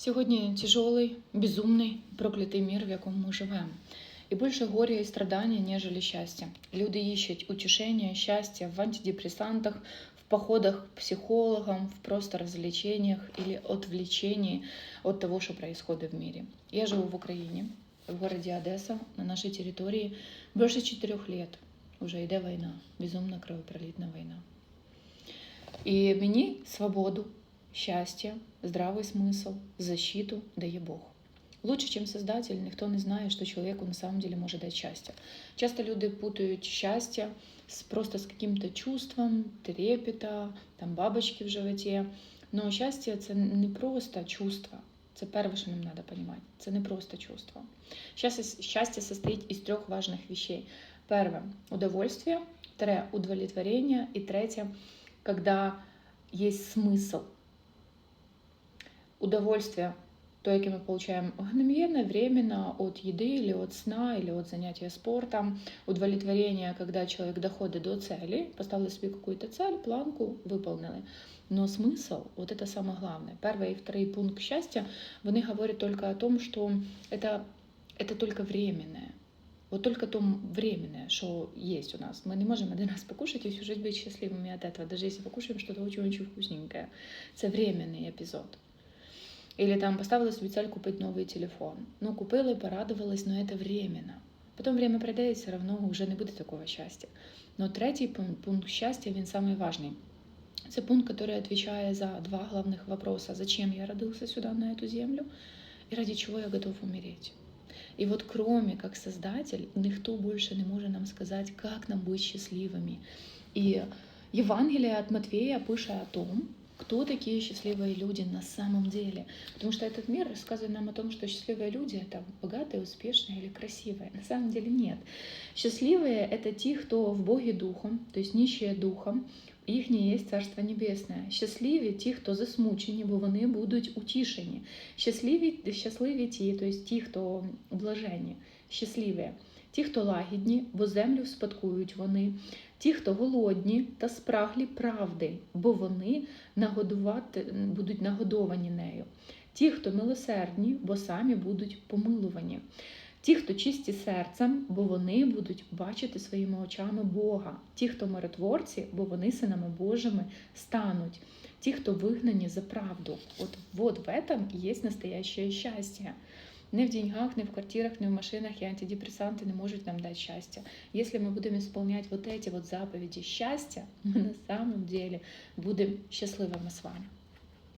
Сьогодні тяжелий, безумний, проклятий мір, в якому ми живемо. І більше горя і страдання, ніж щастя. Люди ищуть утешення, щастя в антидепрессантах, в походах к психологам, в просто развлечениях или отвлечении от того, что происходит в мире. Я живу в Украине, в городе Одесса, на нашей территории. Больше четырех лет уже йде війна, безумна кровопролитна війна. І мені свободу, щастя, здравий смисл, защиту дає Бог. Лучше, чем создатель, ніхто не знає, що чоловіку на самом деле може дати щастя. Часто люди путають щастя с, просто з каким-то чувством, трепета, там бабочки в животі. Но щастя це не просто чувство. Це перше, що нам треба розуміти. Це не просто чувство. Щастя, щастя состоїть із трьох важних вещей. Первое – удовольствие. Второе – удовлетворение. И третье – когда есть смысл Удовольствие – то, яке мы получаем мгновенно, временно от еды или от сна, или от занятия спортом. Удовлетворение, когда человек доходит до цели, поставил себе какую-то цель, планку, выполнили. Но смысл, вот это самое главное. Первый и второй пункт счастья, вони говорят только о том, что это, это только временное. Вот только то временное, что есть у нас. Мы не можем один раз покушать и всю жизнь быть счастливыми от этого, даже если покушаем что-то очень-очень вкусненькое. Это временный эпизод. Или там поставила собі цель купити новий телефон. Ну, купили, порадовалась, но это временно. Потом время пройде, і все равно вже не буде такого щастя. Но третій пункт, пункт щастя, він самый важный. Це пункт, который отвечает за два главных вопроса. Зачем я родился сюда, на эту землю, и ради чего я готов умереть. И вот кроме как Создатель, никто больше не может нам сказать, как нам быть счастливыми. И Евангелие от Матвея пишет о том, кто такие счастливые люди на самом деле. Потому что этот мир рассказывает нам о том, что счастливые люди — это богатые, успешные или красивые. На самом деле нет. Счастливые — это те, кто в Боге духом, то есть нищие духом, їх не є Царство Небесне. Щасливі ті, хто засмучені, бо вони будуть утішені. Щасливі, щасливі ті, тобто ті, хто блажені, Щасливі. Ті, хто лагідні, бо землю спадкують вони, ті, хто голодні та спраглі правди, бо вони нагодувати, будуть нагодовані нею. Ті, хто милосердні, бо самі будуть помилувані. Ті, хто чисті серцем, бо вони будуть бачити своїми очами Бога. Ті, хто миротворці, бо вони синами Божими стануть. Ті, хто вигнані за правду. От, вот в этом есть настоящее счастье. Не в деньгах, не в квартирах, не в машинах и антидепрессанты не можуть нам дать счастье. Если мы будем исполнять вот эти вот заповеди счастья, мы на самом деле будем счастливыми с вами.